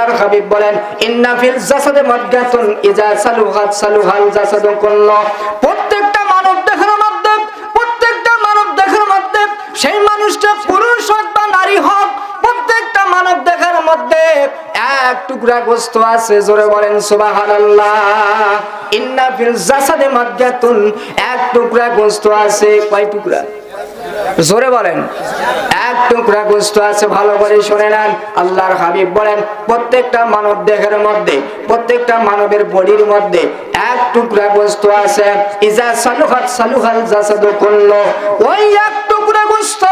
আল্লাহর হাবিব বলেন, ইন্না ফিল জাসাদে মাদগাতুন ইজা সালুহাত সালুহাল জাসাদু কুল্লু। প্রত্যেকটা মানব দেহের মধ্যে, প্রত্যেকটা মানব দেহের মধ্যে, সেই মানুষটা পুরুষ হোক বা নারী হোক, প্রত্যেকটা মানব দেহের মধ্যে এক টুকরা গোস্ত আছে। জোরে বলেন, সুবহানাল্লাহ। ইন্না ফিল জাসাদে মাদগাতুন এক টুকরা গোস্ত আছে। কয় টুকরা? জোরে বলেন। এক টুকরা গোস্ত আছে, ভালো করে শুনে নেন। আল্লাহর হাবিব বলেন, প্রত্যেকটা মানব দেহের মধ্যে, প্রত্যেকটা মানবের বডির মধ্যে এক টুকরা গোস্ত আছে। ইজা সালুহাত সালুহাল জাসাদু করল ওই এক গোস্ত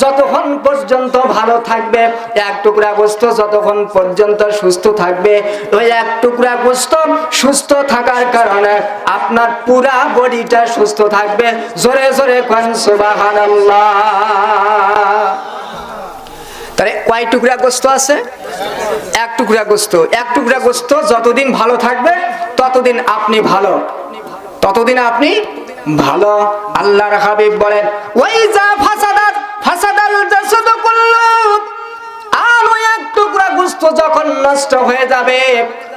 যতক্ষণ পর্যন্ত ভালো থাকবে, এক টুকরা গোস্ত যতক্ষণ পর্যন্ত সুস্থ থাকবে, ওই এক টুকরা গোস্ত সুস্থ থাকার কারণে আপনার পুরা বডিটা সুস্থ থাকবে। জোরে জোরে তাহলে কয় টুকরা গোস্ত আছে? এক টুকরা গোস্ত। এক টুকরা গোস্ত যতদিন ভালো থাকবে, ততদিন আপনি ভালো। ততদিন আপনি ভালো। আল্লাহর হাবিব বলেন ওই যা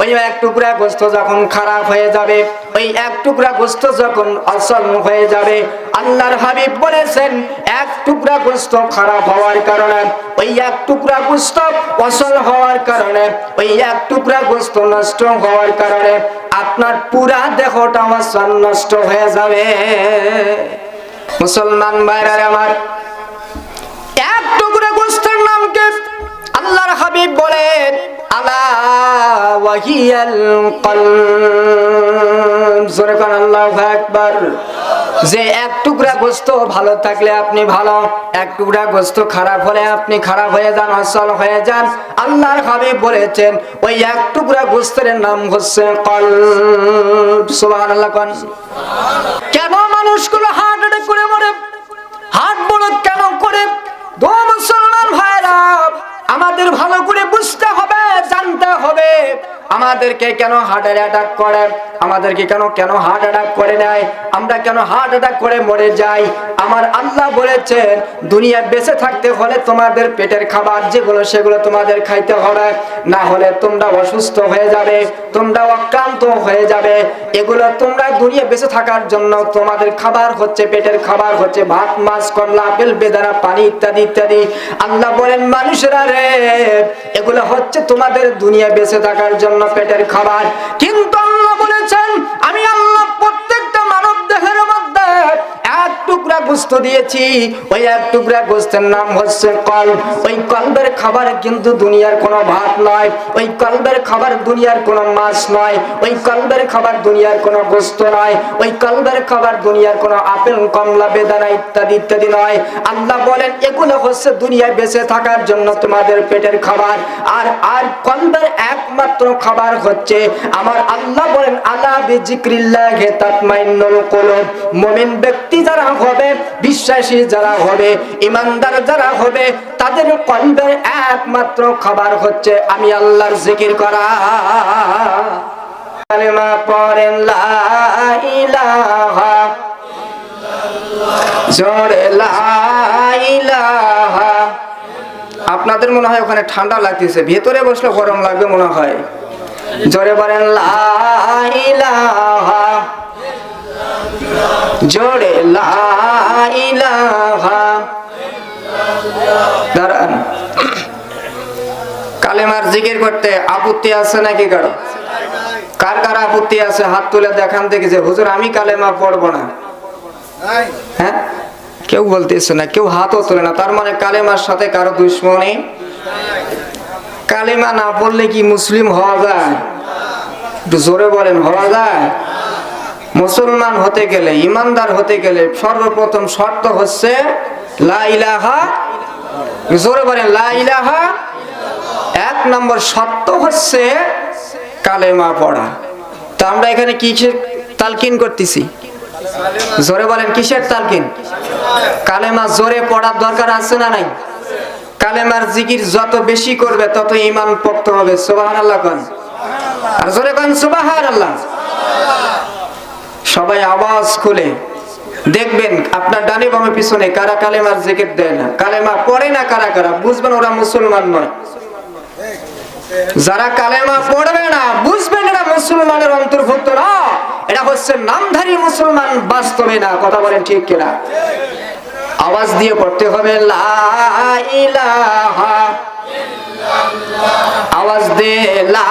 ওই এক টুকরা গোস্ত যখন খারাপ হয়ে যাবে, ওই এক টুকরা গোস্ত যখন অসল হয়ে যাবে, আল্লাহর হাবিব বলেছেন, এক টুকরা গোস্ত খারাপ হওয়ার কারণে, ওই এক টুকরা গোস্ত অসল হওয়ার কারণে, ওই এক টুকরা গোস্ত নষ্ট হওয়ার কারণে আপনার পুরা দেহটা অসল নষ্ট হয়ে যাবে। মুসলমান ভাইরা আমার, এক টুকরা গোস্তের নাম কি? আল্লাহর হাবিব বলেন, আলা যে এক টুকরা গোস্ত ভালো থাকলে আপনি ভালো, এক টুকরা গোস্ত খারাপ হলে আপনি খারাপ হয়ে যান হয়ে যান। আল্লাহর বলেছেন, ওই এক টুকরা গোস্তের নাম হচ্ছে সুবহানাল্লাহ কোন। মানুষগুলো হার্ট অ্যাটাক করে মরে? হার্ট বড় কেন করে? দো মুসলমান ভাইরা, আমাদের ভালো করে বুঝতে হবে, জানতে হবে। আমাদেরকে কেন হার্ট অ্যাটাক করে? আমাদেরকে কেন কেন হার্ট অ্যাটাক করে নেয় আমরা কেন হার্ট অ্যাটাক করে মরে যাই? আমার আল্লাহ বলেছেন, দুনিয়া বেঁচে থাকতে হলে তোমাদের পেটের খাবার যেগুলো, সেগুলো তোমাদের খাইতে হবে। না হলে তোমরা অসুস্থ হয়ে যাবে, তোমরা অক্লান্ত হয়ে যাবে। এগুলো তোমরা দুনিয়া বেঁচে থাকার জন্য তোমাদের খাবার হচ্ছে পেটের খাবার, হচ্ছে ভাত, মাছ, কমলা, আপেল, বেদানা, পানি ইত্যাদি ইত্যাদি। আল্লাহ বলেন, মানুষেরা রে, এগুলো হচ্ছে তোমাদের দুনিয়া বেঁচে থাকার জন্য পেটের খাবার কিন্তু গোস্ত দিয়েছি। ওই এক টুকরা গোস্তের নাম হচ্ছে কল। ওই কল্বের খাবার কিন্তু দুনিয়ার কোনো ভাত নয়। ওই কল্বের খাবার দুনিয়ার কোনো মাছ নয়। ওই কল্বের খাবার দুনিয়ার কোনো গোস্ত নয়। ওই কল্বের খাবার দুনিয়ার কোনো আপেল, কমলা, বেদানা ইত্যাদি ইত্যাদি নয়। আল্লাহ বলেন, এগুলো হচ্ছে দুনিয়ায় বেঁচে থাকার জন্য তোমাদের পেটের খাবার। আর আর কল্বের একমাত্র খাবার হচ্ছে আমার আল্লাহ বলেন আল্লাহ বিজিক্রিল্লাহে তাতমাইন্নুল কুলুব। মুমিন ব্যক্তি যারা হবে বিশ্বাসী যারা হবে, ইমানদার যারা হবে, তাদের কল্বের একমাত্র খাবার হচ্ছে আমি আল্লাহর জিকির করা। কালেমা পড়েন লা ইলাহা। আপনাদের মনে হয় ওখানে ঠান্ডা লাগতেছে, ভেতরে বসলে গরম লাগবে মনে হয়। জোরে বলেন, লা ইলাহা। জোরে দাঁড়ান। কালেমার জিকির করতে আপত্তি আছে নাকি কারও? কার কার আপত্তি আছে? হাত তুলে দেখান দেখি যে হুজুর আমি কালেমা পড়ব না। হ্যাঁ? কেউ বলতেছে না কেউ হাতও তোলে না। তার মানে কালেমার সাথে কারও দুশ্মনী কালেমা না পড়লে কি মুসলিম হওয়া যায়? একটু জোরে বলেন হওয়া যায়? মুসলমান হতে গেলে, ইমানদার হতে গেলে সর্বপ্রথম শর্ত হচ্ছে লা ইলাহা, জোরে বলেন, লা ইলাহা। এক নম্বর শর্ত হচ্ছে কালেমা পড়া। তা আমরা এখানে কি তালকিন করতেছি? জোরে বলেন, কিসের তালকিন? কালেমা জোরে পড়ার দরকার আছে না নাই? কালেমার জিকির যত বেশি করবে, তত ইমান পক্ত হবে সুবাহান আল্লাহ আর জোরে কন সুবাহান আল্লাহ সবাই আওয়াজ খুলে। দেখবেন আপনার ডানে বামে পিছনে কারা কালেমার জিকির দেয় না। কালেমা পড়ে না কারা কারা? বুঝবেন ওরা মুসলমান নয়। যারা কালেমা পড়বে না, বুঝবেন না মুসলমানের অন্তর্ভুক্ত না। এটা হচ্ছে নামধারী মুসলমান, বাস্তবে না। কথা বলেন ঠিক কিনা? আওয়াজ দিয়ে পড়তে হবে আওয়াজ দে, লা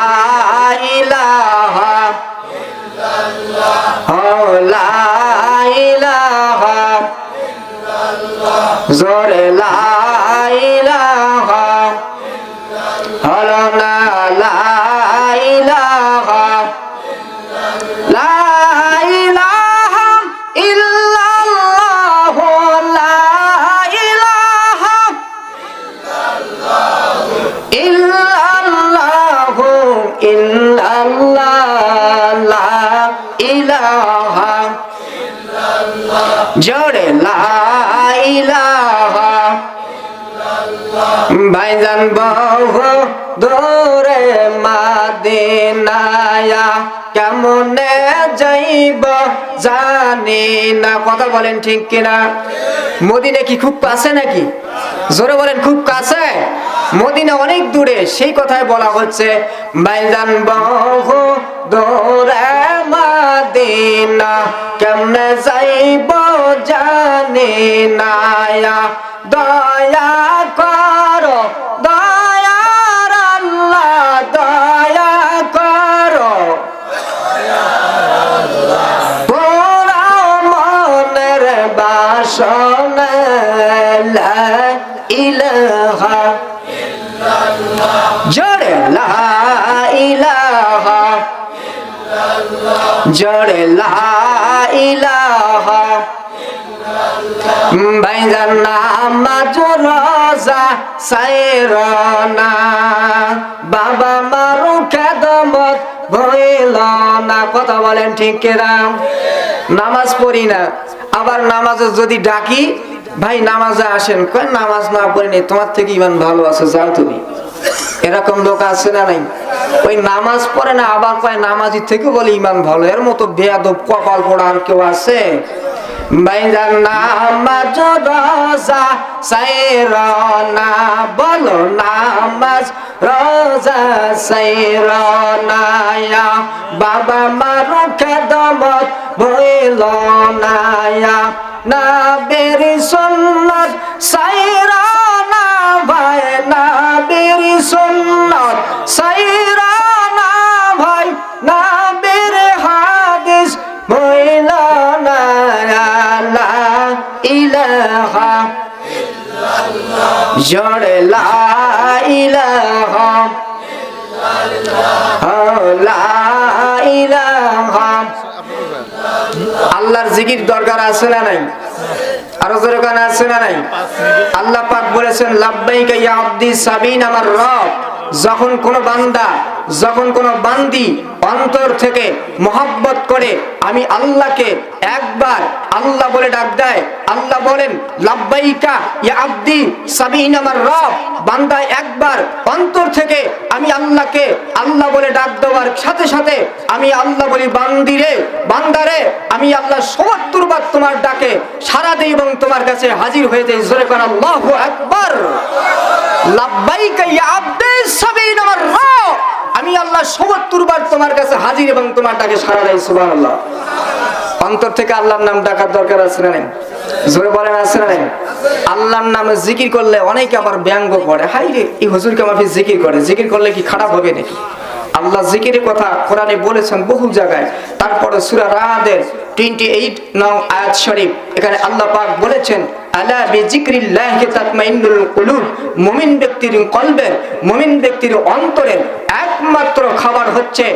ভাইজান বহু দূরে মাদিনায়া, কেমনে যাইব জানি না। কথা বলেন ঠিক কিনা? মদিনা কি খুব কাছে নাকি? জোরে বলেন, খুব কাছে? মদিনা অনেক দূরে, সেই কথায় বলা হচ্ছে, ভাইজান বহু দূরে মাদিনা, কেমনে যাইব জানি না। দয়া করো দয়ার আল্লাহ দয়া করো। পুরা মনের বাসনা ইলাহা জোরে, লা ইলাহা জোরে, লা ইলাহা ভাইজান নামাজ রোজা সাইরনা বাবা মারু খেদমত ভইল না। কথা বলেন ঠিক নামাজ পড়ি না। আবার নামাজে যদি ডাকি, ভাই নামাজে আসেন। কয়, নামাজ না পড়িনি তোমার থেকে ইমান ভালো আছে, যাও তুমি। এরকম লোক আছে না নাই? ওই নামাজ পড়ে না, আবার কয় নামাজি থেকে বলে ইমান ভালো। এর মতো বেয়াদব কপাল পড়া আর কেউ আছে? বাইজান নামাজ রোজা সাইরনা বলো নামাজ। রোজা সাইরনা বাবা মারু খেদমত ভইল না না বেরি সুন্নত, সাইরনা ভাই না বেরি সুন্নত সাইরনা জড়ে লা ইলাহা ও লা ইলাহা। আল্লাহর জিকির দরকার আছে না নাই? আরও দরকার আছে না নাই? আল্লাহ পাক বলেছেন লাভবাই কাইয়া আব্দি সাবিন আমার রব। যখন কোন বান্দা যখন কোন বান্দি অন্তর থেকে মোহাব্বত করে আমি আল্লাহকে একবার আল্লাহ বলে ডাক দেয়, আল্লাহ বলেন একবার অন্তর থেকে আমি আল্লাহকে আল্লাহ বলে ডাক দেওয়ার সাথে সাথে আমি আল্লাহ বলি বান্দিরে বান্দারে আমি আল্লাহ সত্তর বার তোমার ডাকে সারা এবং তোমার কাছে হাজির হয়ে জোরে লাব্বাইকা ইয়া আব্দি সাবিন আমার রব আমি আল্লাহ সত্তর বার তোমার কাছে হাজির এবং তোমার ডাকে সারা দেয়, সুবহানাল্লাহ। অন্তর থেকে আল্লাহর নাম ডাকার দরকার আছে না নেই? জোরে বলেন, আছে না নেই? আল্লাহর নামে জিকির করলে অনেকে আবার ব্যঙ্গ করে। হাই রে, এই হুজুরকে মাফি জিকির করে। জিকির করলে কি খারাপ হবে নাকি? আল্লাহ জিকিরের কথা কোরআনে বলেছেন বহু জায়গায়। তারপরে সূরা রাদের 28 নং আয়াত শরীফ। এখানে আল্লাহ পাক বলেছেন, আলা বিজিক্রিল্লাহি তাতমাইন্নুল কুলুব। মুমিন ব্যক্তির কলবের মুমিন ব্যক্তির অন্তরের একমাত্র খাবার হচ্ছে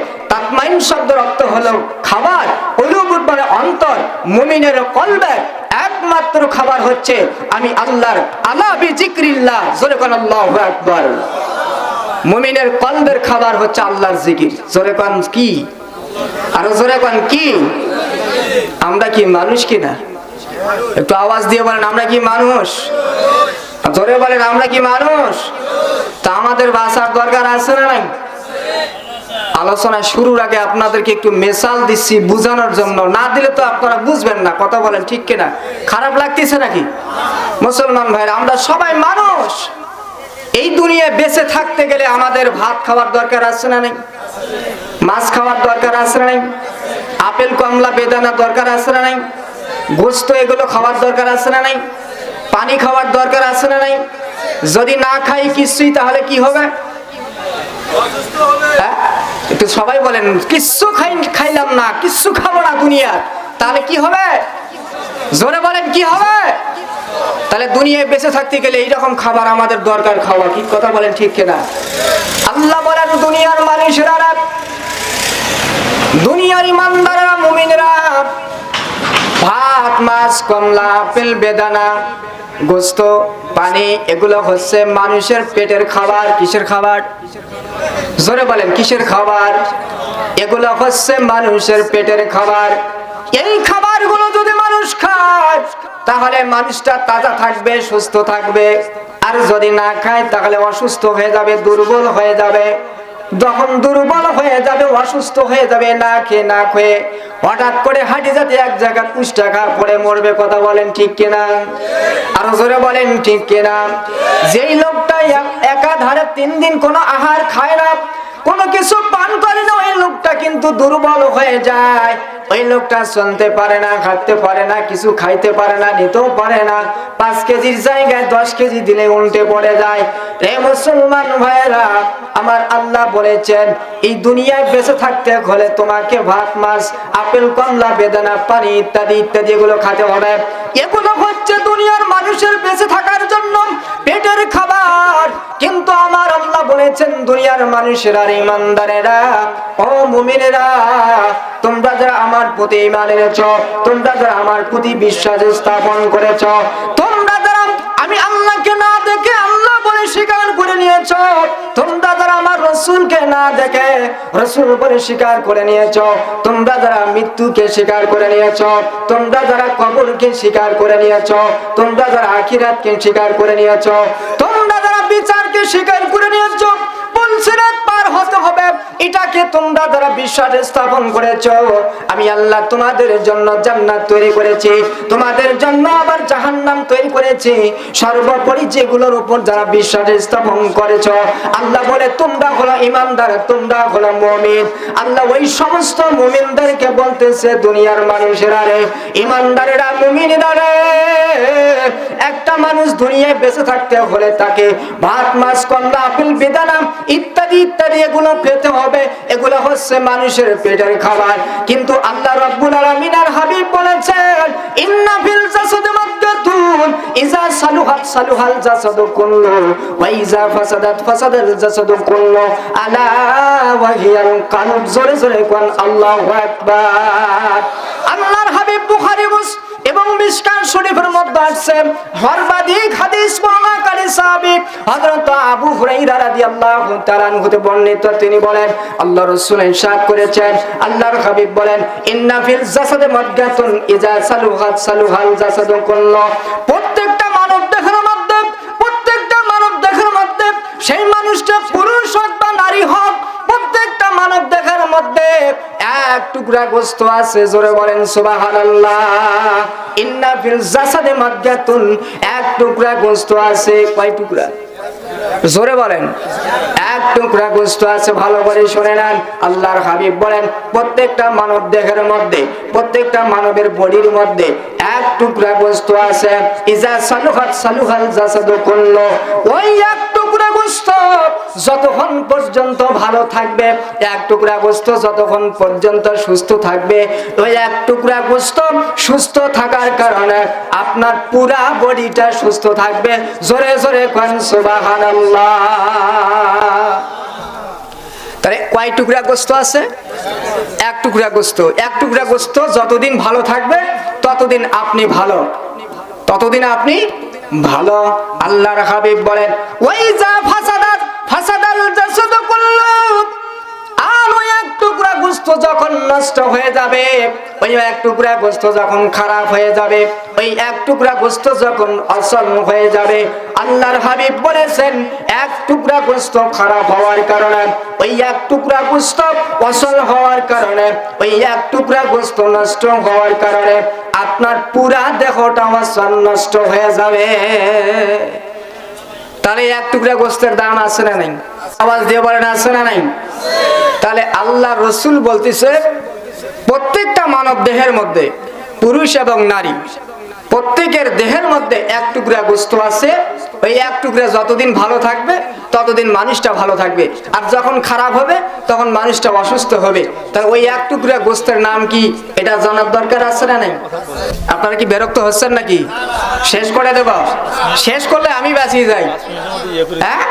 তাতমাইন শব্দ অর্থ হলো খাবার কুলুব মানে অন্তর, মুমিনের কলবের একমাত্র খাবার হচ্ছে আমি আল্লাহর আলা বিজিক্রিল্লাহ জোরে কোন আল্লাহু আকবার। মুমিনের কলবের খাবার হচ্ছে আল্লাহর জিকির। জোরে কোন কি? আরও জোরে কোন কি? আমরা কি মানুষ কি না? একটু আওয়াজ দিয়ে বলেন, আমরা কি মানুষ? জোরে বলেন, আমরা কি মানুষ? তা আমাদের বাসার দরকার আছে না নাই? আলোচনা শুরুর আগে আপনাদেরকে একটু মেসাল দিচ্ছি বোঝানোর জন্য। না দিলে তো আপনারা বুঝবেন না, কথা বলেন ঠিক কিনা? খারাপ লাগতেছে নাকি? মুসলমান ভাইরা, আমরা সবাই মানুষ। এই দুনিয়ায় বেঁচে থাকতে গেলে আমাদের ভাত খাওয়ার দরকার আছে না নেই? মাছ খাওয়ার দরকার আছে না নেই? আপেল, কমলা, বেদানা দরকার আছে না নাই? গোস্ত এগুলো খাওয়ার দরকার আছে না নাই? পানি খাওয়ার দরকার আছে না নাই? যদি না খাই কিছুই, তাহলে কি হবে? হ্যাঁ? সবাই বলেন, কিচ্ছু খাই, খাইলাম না, কিচ্ছু খাব না দুনিয়ার। তাহলে কি হবে? জোরে বলেন, কি হবে? তাহলে দুনিয়ায় বেঁচে থাকতে গেলে এইরকম খাবার আমাদের দরকার খাওয়া কি কথা বলেন ঠিক কিনা? আল্লাহ বলেন, দুনিয়ার মানুষেরা দুনিয়ার ইমানদাররা, মুমিনরা ভাত, মাছ, কমলা, আপেল, বেদানা গোস্ত, পানি, এগুলো হচ্ছে মানুষের পেটের খাবার, কিসের খাবার? জোরে বলেন, কিসের খাবার? এগুলো হচ্ছে মানুষের পেটের খাবার। এই খাবারগুলো যদি মানুষ খায়, তাহলে মানুষটা তাজা থাকবে, সুস্থ থাকবে। আর যদি না খায়, তাহলে অসুস্থ হয়ে যাবে, দুর্বল হয়ে যাবে। যখন দুর্বল হয়ে যাবে, অসুস্থ হয়ে যাবে না খেয়ে না খেয়ে হঠাৎ করে হাঁটি যাতে এক জায়গায় টাকা পরে মরবে, কথা বলেন ঠিক কিনা? আরও জোরে বলেন ঠিক কিনা? যেই লোকটা এক- একাধারে তিন দিন কোনো আহার খায় না কোনো কিছু পান করে না ওই লোকটা কিন্তু দুর্বল হয়ে যায়। ওই লোকটা চলতে পারে না, খাটতে পারে না, কিছু খাইতে পারে না, নিতেও পারে না। পাঁচ কেজির জায়গায় দশ কেজি দিলে উল্টে পড়ে যায়। রে মুসলমান ভাইয়েরা, আমার আল্লাহ বলেছেন, এই দুনিয়ায় বেঁচে থাকতে হলে তোমাকে ভাত, মাছ, আপেল, কমলা, বেদানা, পানি ইত্যাদি ইত্যাদি এগুলো খেতে হবে। এগুলো হচ্ছে দুনিয়ার মানুষের বেঁচে থাকার জন্য পেটের খাবার। কিন্তু আমার আল্লাহ বলেছেন, দুনিয়ার মানুষেরা ইমানদারেরা, ও মুমিনেরা, তোমরা যারা আমার প্রতি ইমান এনেছ, তোমরা যারা আমার প্রতি বিশ্বাস স্থাপন করেছ, তোমরা যারা আমি আল্লাহকে না দেখে আল্লাহ বলে স্বীকার করে নিয়েছ, তোমরা যারা আমার রসুলকে না দেখে রসুল বলে স্বীকার করে নিয়েছ, তোমরা যারা মৃত্যুকে স্বীকার করে নিয়েছ, তোমরা যারা কবরকে স্বীকার করে নিয়েছ, তোমরা যারা আখিরাতকে স্বীকার করে নিয়েছ, তোমরা যারা বিচারকে স্বীকার হবে। এটাকে তোমরা যারা বিশ্বাস স্থাপন করেছ, আমি আল্লাহ তোমাদের জন্য জান্নাত তৈরি করেছি। তোমাদের জন্য আবার জাহান্নাম তৈরি করেছি। সর্বোপরি যেগুলোর উপর যারা বিশ্বাস স্থাপন করেছ, আল্লাহ বলে তোমরা ইমানদার, তোমরা আল্লাহ ওই সমস্ত বলতেছে, দুনিয়ার মানুষেরা রে, ইমানদারেরা একটা মানুষ দুনিয়ায় বেঁচে থাকতে হলে তাকে ভাত, মাছ, কমলা, আপেল, বেদানা ইত্যাদি ইত্যাদি এগুলো পেতে হবে। এগুলো হচ্ছে মানুষের পেটের খাবার। কিন্তু আল্লাহ রাব্বুল আলামিন আর হাবিব বলেছেন, ইন্না ফিল ইজা সালুহাত সালুহাল জাসাদু ওয়া ইজা ফাসাদাত ফাসাদাল জাসাদু আলা জোরে জোরে কোন, আল্লাহু আকবার। আল্লাহর হাবিব বুখারী এবং মিশকান শরীফের মধ্যে সর্বাধিক হাদিস বর্ণনাকারী সাহাবী হযরত আবু রাদিয়াল্লাহু তাআলা বর্ণিত। তিনি বলেন, আল্লাহ রাসূল ইরশাদ করেছেন। আল্লাহর হাবিব বলেন, ইন্না ফিল জাসাদে মাদগাতুন ইজা সালুহাত সালুহাল জাসাদু কুল্লু। সেই মানুষটা পুরুষ হোক বা নারী হোক, প্রত্যেকটা মানব দেখার মধ্যে এক টুকরা গোস্ত আছে। জোরে বলেন, সুবহানাল্লাহ। ইন্না ফিল জাসাদে এক টুকরা গোস্ত আছে। কয় টুকরা? জোরে বলেন, এক টুকরা গোস্ত আছে। ভালো করে শুনে নেন, আল্লাহর হাবিব বলেন, প্রত্যেকটা মানব দেহের মধ্যে, প্রত্যেকটা মানবের বডির মধ্যে এক টুকরা গোস্ত আছে। ইজা সালুহাত সালুহাল জাসাদু কুল্লু ওই এক যতক্ষণ পর্যন্ত ভালো থাকবে, এক টুকরা গোস্ত যতক্ষণ পর্যন্ত সুস্থ থাকবে, ওই এক টুকরা গোস্ত সুস্থ থাকার কারণে আপনার পুরা বডিটা সুস্থ থাকবে। জোরে জোরে কয় টুকরা গোস্ত আছে? এক টুকরা গোস্ত এক টুকরা গোস্ত যতদিন ভালো থাকবে, ততদিন আপনি ভালো। ততদিন আপনি ভালো। আল্লাহর হাবিব বলেন ওই যা ফাসাদাত ফাসাদাল জাসাদু কুল্লু আর ওই এক টুকরা গোস্ত যখন নষ্ট হয়ে যাবে, ওই এক টুকরা গোস্ত যখন খারাপ হয়ে যাবে, ওই এক টুকরা গোস্ত যখন অসল হয়ে যাবে, আল্লাহর হাবিব বলেছেন, এক টুকরা গোস্ত খারাপ হওয়ার কারণে, ওই এক টুকরা গোস্ত অসল হওয়ার কারণে, ওই এক টুকরা গোস্ত নষ্ট হওয়ার কারণে আপনার পুরা দেহটা অসল নষ্ট হয়ে যাবে। তাহলে এক টুকরা গোস্তের দাম আছে না নাই? আওয়াজ দিয়ে বলেন, আছে না নাই? তাহলে আল্লাহ রসুল বলতেছে, প্রত্যেকটা মানব দেহের মধ্যে, পুরুষ এবং নারী, প্রত্যেকের দেহের মধ্যে এক টুকরা গোস্ত আছে। ওই এক টুকরা যতদিন ভালো থাকবে, ততদিন মানুষটা ভালো থাকবে। আর যখন খারাপ হবে, তখন মানুষটা অসুস্থ হবে। তাহলে ওই এক টুকরা গোস্তের নাম কি? এটা জানার দরকার আছে না নাই? আপনারা কি বিরক্ত হচ্ছেন নাকি? শেষ করে দেব। শেষ করলে আমি বাঁচিয়ে যাই। হ্যাঁ?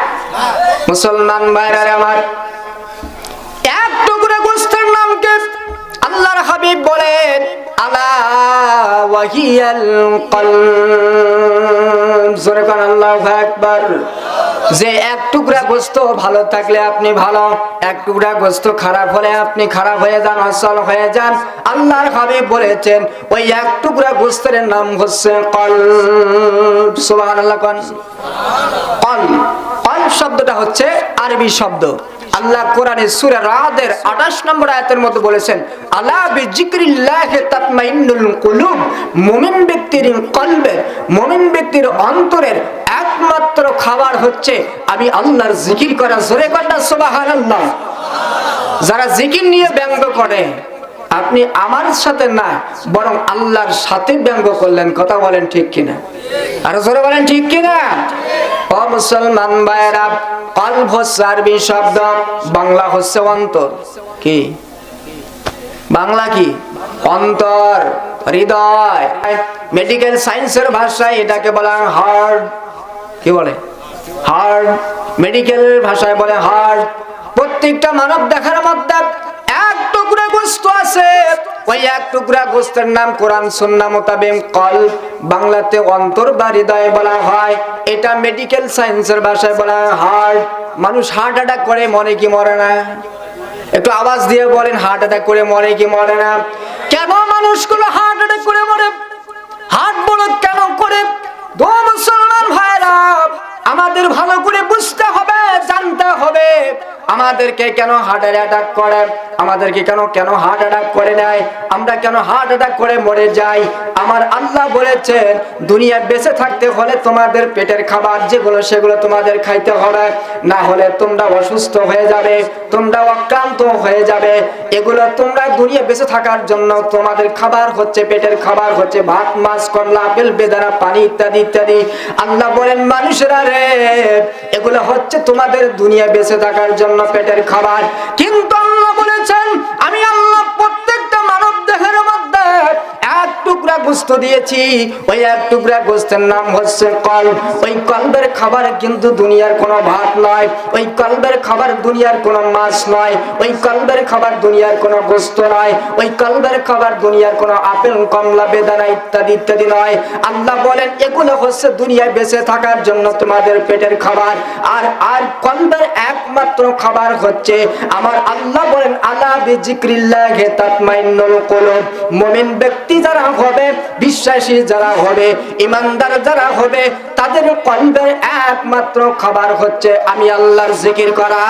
মুসলমান ভাইরা আমার, এক টুকরা গোস্তের নাম আল্লাহর হাবিব বলেন, আলা ওয়াহিয়াল যে এক টুকরা গোস্ত ভালো থাকলে আপনি ভালো, এক টুকরা গোস্ত খারাপ হলে আপনি খারাপ হয়ে যান, অসল হয়ে যান। আল্লাহর হাবিব বলেছেন, ওই এক টুকরা গোস্তের নাম হচ্ছে কলব। সুবহানাল্লাহ কোন। কলব। কলব শব্দটা হচ্ছে আরবি শব্দ। আল্লাহ কোরআনে সূরা রাদের 28 নম্বর আয়াতের মধ্যে বলেছেন কুলুব। মুমিন ব্যক্তির মুমিন ব্যক্তির অন্তরের একমাত্র খাবার হচ্ছে, আমি আল্লাহর জিকির করা। জোরে কন্যা, সুবহানাল্লাহ। যারা জিকির নিয়ে ব্যঙ্গ করে আপনি আমার সাথে না, বরং আল্লাহর সাথে ব্যঙ্গ করলেন। কথা বলেন ঠিক কিনা? আর জোরে বলেন ঠিক কিনা? ও মুসলমান ভাইরা হচ্ছে আরবি শব্দ বাংলা হচ্ছে অন্তর। কি? বাংলা কি? অন্তর, হৃদয়। মেডিকেল সায়েন্সের ভাষায় এটাকে বলা হার্ট কি বলে? হার্ট মেডিকেল ভাষায় বলে হার্ট প্রত্যেকটা মানব দেখার মধ্যে গোস্ত আছে। ওই এক টুকরা গোস্তের নাম কোরআন সুন্নাহ মোতাবেক কল। বাংলাতে অন্তর বা হৃদয় বলা হয়। এটা মেডিকেল সায়েন্সের ভাষায় বলা হয়। হার্ট মানুষ হার্ট অ্যাটাক করে, মরে কি মরে না? একটু আওয়াজ দিয়ে বলেন হার্ট অ্যাটাক করে, মরে কি মরে না? কেন মানুষগুলো হার্ট অ্যাটাক করে মরে? হার্ট বড় কেন করে? দো মুসলমান ভাইরা আমাদের ভালো করে বুঝতে হবে, জানতে হবে। আমাদেরকে কেন হার্ট অ্যাটাক করে? আমাদেরকে কেন কেন হার্ট অ্যাটাক করে নেয়? আমরা কেন হার্ট অ্যাটাক করে মরে যাই? আমার আল্লাহ বলেছেন দুনিয়া বেঁচে থাকতে হলে তোমাদের পেটের খাবার যেগুলো, সেগুলো তোমাদের খাইতে হবে। না হলে তোমরা অসুস্থ হয়ে যাবে, তোমরা অক্লান্ত হয়ে যাবে। এগুলো তোমরা দুনিয়া বেঁচে থাকার জন্য তোমাদের খাবার হচ্ছে পেটের খাবার, হচ্ছে ভাত, মাছ, কমলা, আপেল, বেদানা, পানি ইত্যাদি ইত্যাদি। আল্লাহ বলেন, মানুষেরা রে এগুলো হচ্ছে তোমাদের দুনিয়া বেঁচে থাকার জন্য পেটের খাবার। কিন্তু আল্লাহ বলেছেন আমি আল্লাহ টুকরা গোস্ত দিয়েছি। ওই এক টুকরা গোস্তের নাম হচ্ছে কল। ওই কলবের খাবার কিন্তু দুনিয়ার কোনো ভাত নয়। ওই কলবের খাবার দুনিয়ার কোনো মাছ নয়। ওই কলবের খাবার দুনিয়ার কোনো গোস্ত নয়। ওই কলবের খাবার দুনিয়ার কোনো আপেল, কমলা, বেদানা ইত্যাদি ইত্যাদি নয়। আল্লাহ বলেন, এগুলো হচ্ছে দুনিয়ায় বেঁচে থাকার জন্য তোমাদের পেটের খাবার। আর আর কলবের একমাত্র খাবার হচ্ছে আমার আল্লাহ বলেন, আলা বিজিক্রিল্লাহি তাতমাইন্নুল কুলুব। মুমিন ব্যক্তি যারা হবে, বিশ্বাসী যারা হবে, ইমানদার যারা হবে, তাদের কলবের একমাত্র খাবার হচ্ছে আমি আল্লাহর জিকির করা।